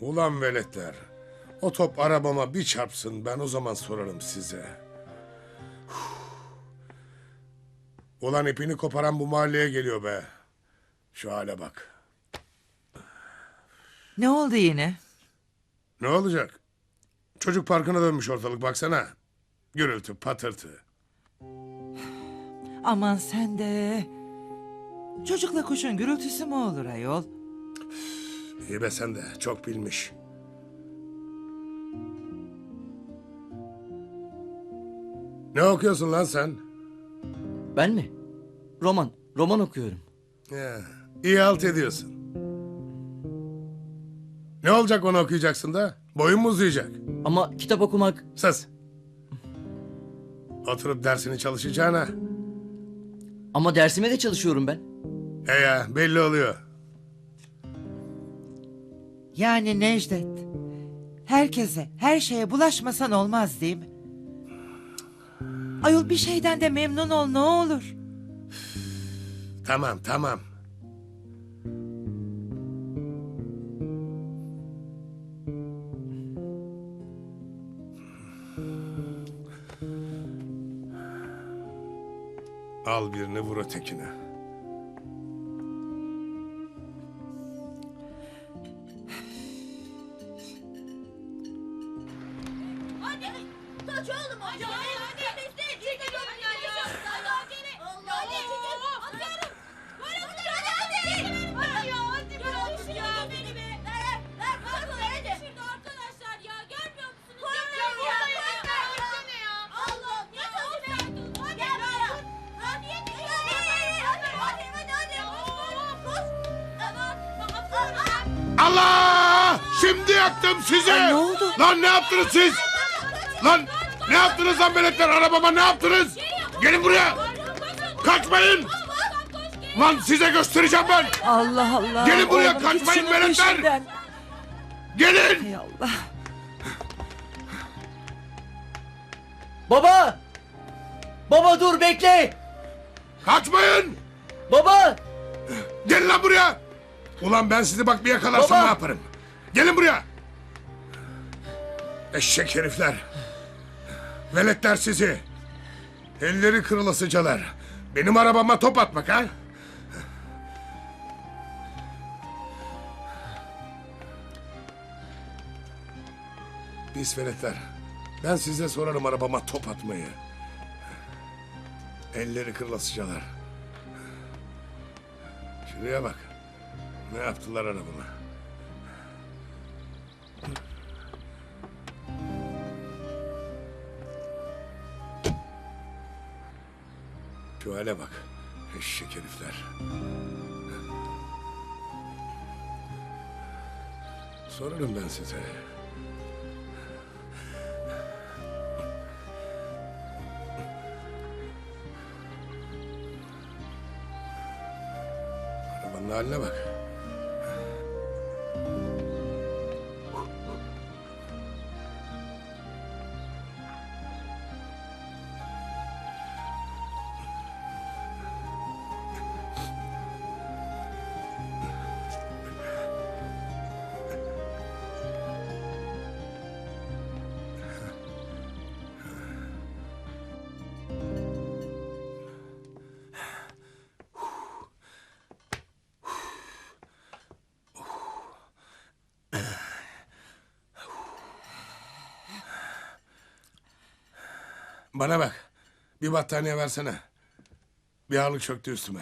Ulan veletler. O top arabama bir çarpsın ben o zaman sorarım size. Ulan ipini koparan bu mahalleye geliyor be. Şu hale bak. Ne oldu yine? Ne olacak? Çocuk parkına dönmüş ortalık baksana. Gürültü, patırtı. Aman sen de. Çocukla kuşun gürültüsü mü olur ayol? İyi be sen de çok bilmiş. Ne okuyorsun lan sen? Ben mi? Roman. Roman okuyorum. Ya, iyi halt ediyorsun. Ne olacak onu okuyacaksın da? Boyun mu uzayacak? Ama kitap okumak... Sus. Oturup dersini çalışacağına. Ama dersime de çalışıyorum ben. E ya belli oluyor. Yani Necdet. Herkese, her şeye bulaşmasan olmaz değil mi? Ayol bir şeyden de memnun ol ne olur. Tamam tamam. Al birini vur ötekine. Şimdi yaktım sizi! Ay, ne oldu? Lan ne yaptınız siz? Lan ne yaptınız lan veletler arabama ne yaptınız? Gelin buraya! Kaçmayın! Lan size göstereceğim ben! Allah Allah. Gelin buraya, Oğlum, kaçmayın melekler. Gelin! Hay Allah. Baba! Baba dur bekle! Kaçmayın! Baba! Gelin lan buraya! Ulan ben sizi bak bir yakalarsam Baba! ne yaparım? Gelin buraya! Eşek herifler! Veletler sizi! Elleri kırılasıcalar! Benim arabama top atmak ha? Pis veletler! Ben size sorarım arabama top atmayı. Elleri kırılasıcalar. Şuraya bak. Ne yaptılar arabama? Şu hale bak. Eşek herifler. Sorarım ben size. Arabanın haline bak. Bana bak. Bir battaniye versene. Bir ağırlık çöktü üstüme.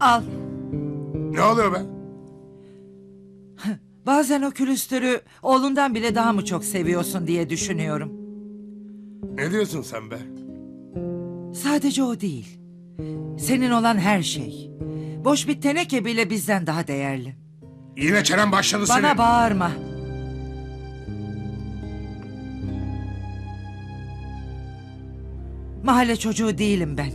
Al. Ne oluyor be? Bazen o külüstürü oğlundan bile daha mı çok seviyorsun diye düşünüyorum. Ne diyorsun sen be? Sadece o değil. Senin olan her şey. Boş bir teneke bile bizden daha değerli. Yine çenen başladı Bana senin. bağırma. Mahalle çocuğu değilim ben.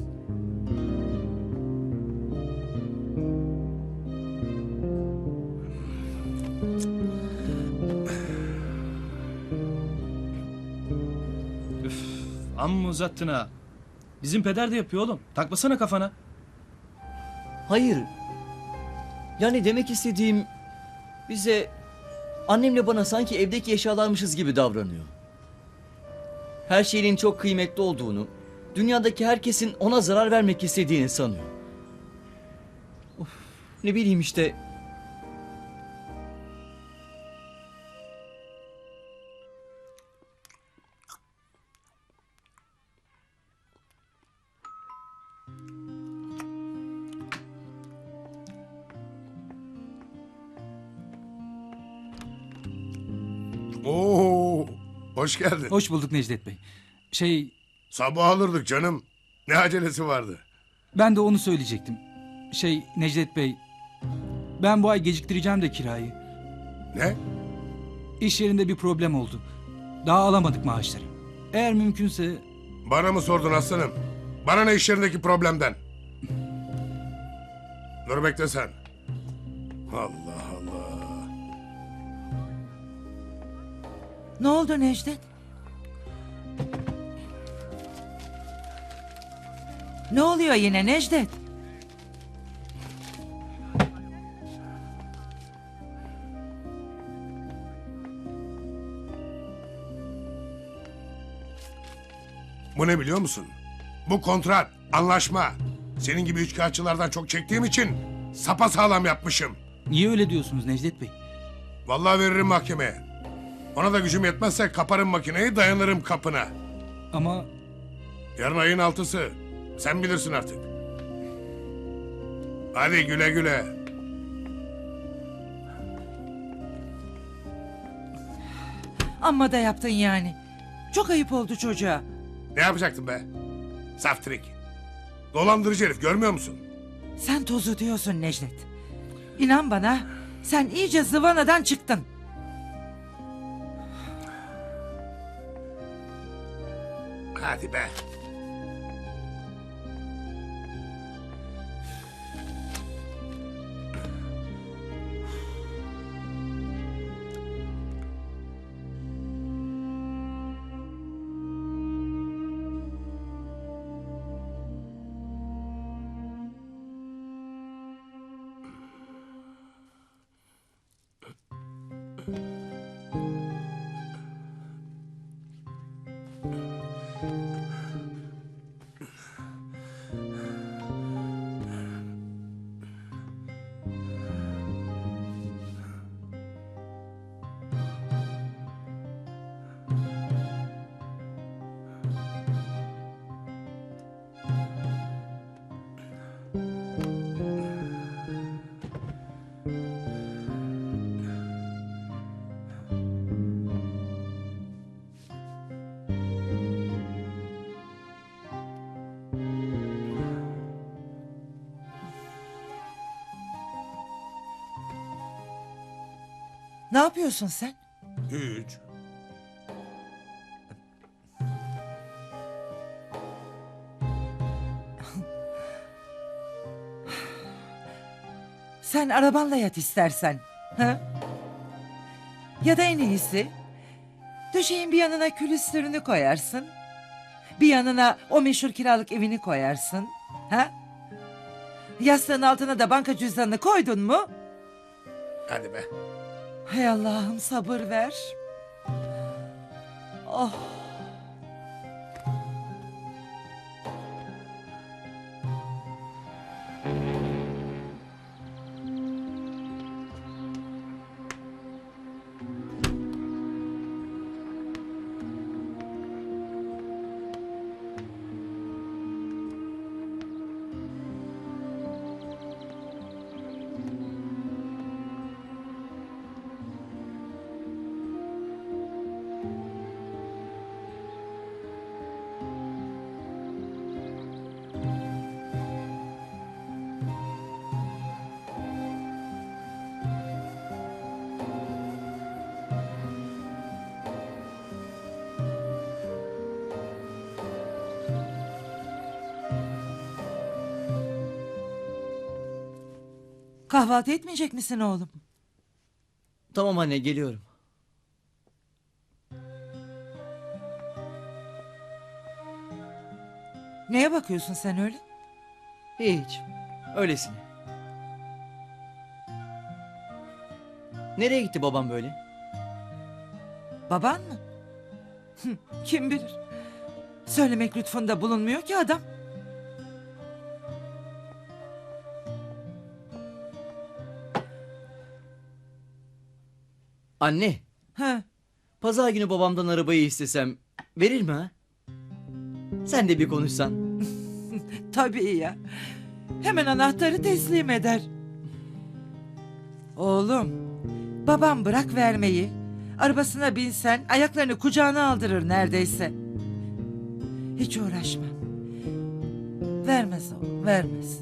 Amma uzattın ha. Bizim peder de yapıyor oğlum. Takmasana kafana. Hayır. Yani demek istediğim bize annemle bana sanki evdeki eşyalarmışız gibi davranıyor. Her şeyin çok kıymetli olduğunu, dünyadaki herkesin ona zarar vermek istediğini sanıyor. Of, ne bileyim işte. Hoş geldin. Hoş bulduk Necdet Bey. Şey, Sabah alırdık canım. Ne acelesi vardı? ben de onu söyleyecektim. Şey, Necdet Bey, ben bu ay geciktireceğim de kirayı. Ne? İş yerinde bir problem oldu. Daha alamadık maaşları. Eğer mümkünse Bana mı sordun aslanım? Bana ne iş yerindeki problemden? Dur bekle sen. Allah. Ne oldu Necdet? Ne oluyor yine Necdet? Bu ne biliyor musun? Bu kontrat, anlaşma. Senin gibi üçkağıtçılardan çok çektiğim için sapa sağlam yapmışım. niye öyle diyorsunuz Necdet Bey? Vallahi veririm mahkemeye. Ona da gücüm yetmezse kaparım makineyi dayanırım kapına. Ama Yarın ayın altısı. Sen bilirsin artık. Hadi güle güle. Amma da yaptın yani. Çok ayıp oldu çocuğa. Ne yapacaktın be? Saftirik. Dolandırıcı herif görmüyor musun? Sen tozu diyorsun Necdet. İnan bana sen iyice zıvanadan çıktın. Hadi be. Ne yapıyorsun sen? Hiç. Sen arabanla yat istersen. Ha? Ya da en iyisi döşeğin bir yanına külüstürünü koyarsın. Bir yanına o meşhur kiralık evini koyarsın. Ha? Yastığın altına da banka cüzdanını koydun mu? Hadi be. Hay Allah'ım sabır ver. Oh. Kahvaltı etmeyecek misin oğlum? Tamam anne geliyorum. Neye bakıyorsun sen öyle? Hiç. Öylesine. Nereye gitti babam böyle? Baban mı? Kim bilir? Söylemek lütfunda bulunmuyor ki adam. Anne, Ha, pazar günü babamdan arabayı istesem verir mi ha? Sen de bir konuşsan. tabii ya. Hemen anahtarı teslim eder. Oğlum, babam bırak vermeyi. Arabasına binsen ayaklarını kucağına aldırır neredeyse. Hiç uğraşma. Vermez oğlum, vermez.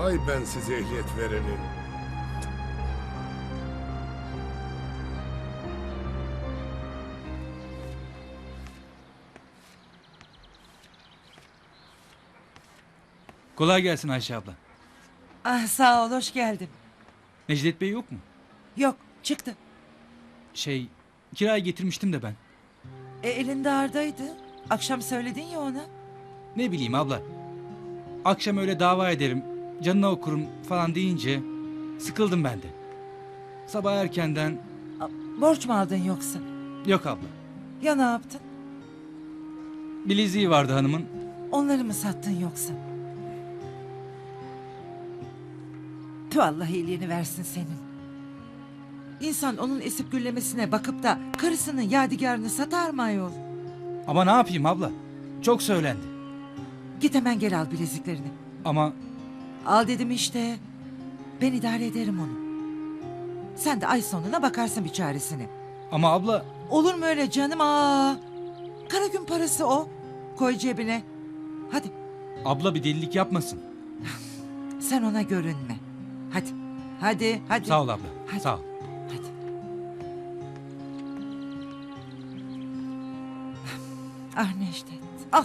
Ay ben size ehliyet verenin. Kolay gelsin Ayşe abla. Ah sağ ol, hoş geldin. Necdet Bey yok mu? Yok, çıktı. Şey, kirayı getirmiştim de ben. E, elinde ardaydı. Akşam söyledin ya ona. Ne bileyim abla. Akşam öyle dava ederim, canına okurum falan deyince sıkıldım ben de. Sabah erkenden Borç mu aldın yoksa? yok abla. Ya ne yaptın? Bileziği vardı hanımın. Onları mı sattın yoksa? Tüh Allah iyiliğini versin senin. İnsan onun esip güllemesine bakıp da karısının yadigarını satar mı ayol? Ama ne yapayım abla? Çok söylendi. Git hemen gel al bileziklerini. Ama Al dedim işte. Ben idare ederim onu. Sen de ay sonuna bakarsın bir çaresine. ama abla Olur mu öyle canım? Aa, kara gün parası o. Koy cebine. Hadi abla bir delilik yapmasın. sen ona görünme. Hadi. Hadi hadi. Sağ ol abla. Hadi. Sağ ol. Hadi. Ah Necdet. Ah.